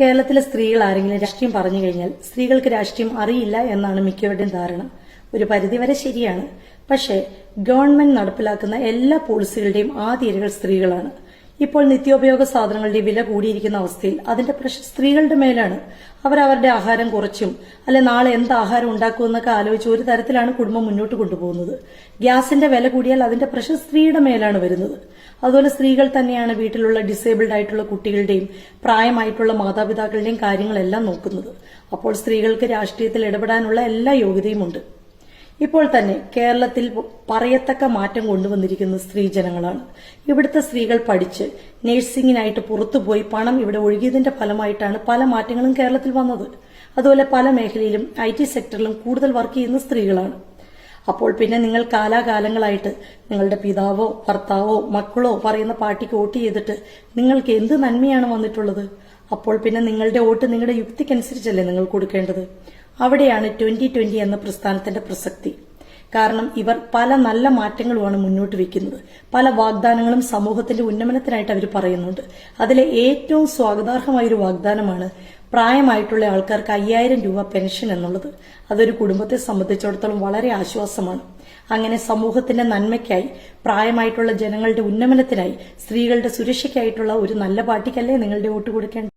കേരളത്തിലെ സ്ത്രീകൾ ആരെങ്കിലും രാഷ്ട്രീയം പറഞ്ഞു കഴിഞ്ഞാൽ സ്ത്രീകൾക്ക് രാഷ്ട്രീയം അറിയില്ല എന്നാണ് മിക്കവരുടെയും ധാരണ. ഒരു പരിധിവരെ ശരിയാണ്. പക്ഷേ ഗവൺമെന്റ് നടപ്പിലാക്കുന്ന എല്ലാ പോളിസികളുടെയും ആദ്യ സ്ത്രീകളാണ്. ഇപ്പോൾ നിത്യോപയോഗ സാധനങ്ങളുടെ വില കൂടിയിരിക്കുന്ന അവസ്ഥയിൽ അതിന്റെ പ്രശ്നം സ്ത്രീകളുടെ മേലാണ്. അവർ അവരുടെ ആഹാരം കുറച്ചും അല്ലെ നാളെ എന്ത് ആഹാരം ഉണ്ടാക്കുമെന്നൊക്കെ ആലോചിച്ച് ഒരു തരത്തിലാണ് കുടുംബം മുന്നോട്ട് കൊണ്ടുപോകുന്നത്. ഗ്യാസിന്റെ വില കൂടിയാൽ അതിന്റെ പ്രശ്നം സ്ത്രീയുടെ മേലാണ് വരുന്നത്. അതുപോലെ സ്ത്രീകൾ തന്നെയാണ് വീട്ടിലുള്ള ഡിസേബിൾഡ് ആയിട്ടുള്ള കുട്ടികളുടെയും പ്രായമായിട്ടുള്ള മാതാപിതാക്കളുടെയും കാര്യങ്ങളെല്ലാം നോക്കുന്നത്. അപ്പോൾ സ്ത്രീകൾക്ക് രാഷ്ട്രീയത്തിൽ ഇടപെടാനുള്ള എല്ലാ യോഗ്യതയുമുണ്ട് ഇപ്പോൾ തന്നെ കേരളത്തിൽ പറയത്തക്ക മാറ്റം കൊണ്ടുവന്നിരിക്കുന്ന സ്ത്രീജനങ്ങളാണ്. ഇവിടുത്തെ സ്ത്രീകൾ പഠിച്ച് നഴ്സിംഗിനായിട്ട് പുറത്തുപോയി പണം ഇവിടെ ഒഴുകിയതിന്റെ ഫലമായിട്ടാണ് പല മാറ്റങ്ങളും കേരളത്തിൽ വന്നത്. അതുപോലെ പല മേഖലയിലും ഐ ടി സെക്ടറിലും കൂടുതൽ വർക്ക് ചെയ്യുന്ന സ്ത്രീകളാണ്. അപ്പോൾ പിന്നെ നിങ്ങൾ കാലാകാലങ്ങളായിട്ട് നിങ്ങളുടെ പിതാവോ ഭർത്താവോ മക്കളോ പറയുന്ന പാർട്ടിക്ക് വോട്ട് ചെയ്തിട്ട് നിങ്ങൾക്ക് എന്ത് നന്മയാണ് വന്നിട്ടുള്ളത്? അപ്പോൾ പിന്നെ നിങ്ങളുടെ വോട്ട് നിങ്ങളുടെ യുക്തിക്കനുസരിച്ചല്ലേ നിങ്ങൾ കൊടുക്കേണ്ടത്? അവിടെയാണ് ട്വന്റി ട്വന്റി എന്ന പ്രസ്ഥാനത്തിന്റെ പ്രസക്തി. കാരണം ഇവർ പല നല്ല മാറ്റങ്ങളുമാണ് മുന്നോട്ട് വെക്കുന്നത്. പല വാഗ്ദാനങ്ങളും സമൂഹത്തിന്റെ ഉന്നമനത്തിനായിട്ട് അവർ പറയുന്നുണ്ട്. അതിലെ ഏറ്റവും സ്വാഗതാർഹമായ ഒരു വാഗ്ദാനമാണ് പ്രായമായിട്ടുള്ള ആൾക്കാർക്ക് അയ്യായിരം രൂപ പെൻഷൻ എന്നുള്ളത്. അതൊരു കുടുംബത്തെ സംബന്ധിച്ചിടത്തോളം വളരെ ആശ്വാസമാണ്. അങ്ങനെ സമൂഹത്തിന്റെ നന്മയ്ക്കായി പ്രായമായിട്ടുള്ള ജനങ്ങളുടെ ഉന്നമനത്തിനായി സ്ത്രീകളുടെ സുരക്ഷയ്ക്കായിട്ടുള്ള ഒരു നല്ല പാർട്ടിക്കല്ലേ നിങ്ങളുടെ വോട്ട് കൊടുക്കേണ്ടത്?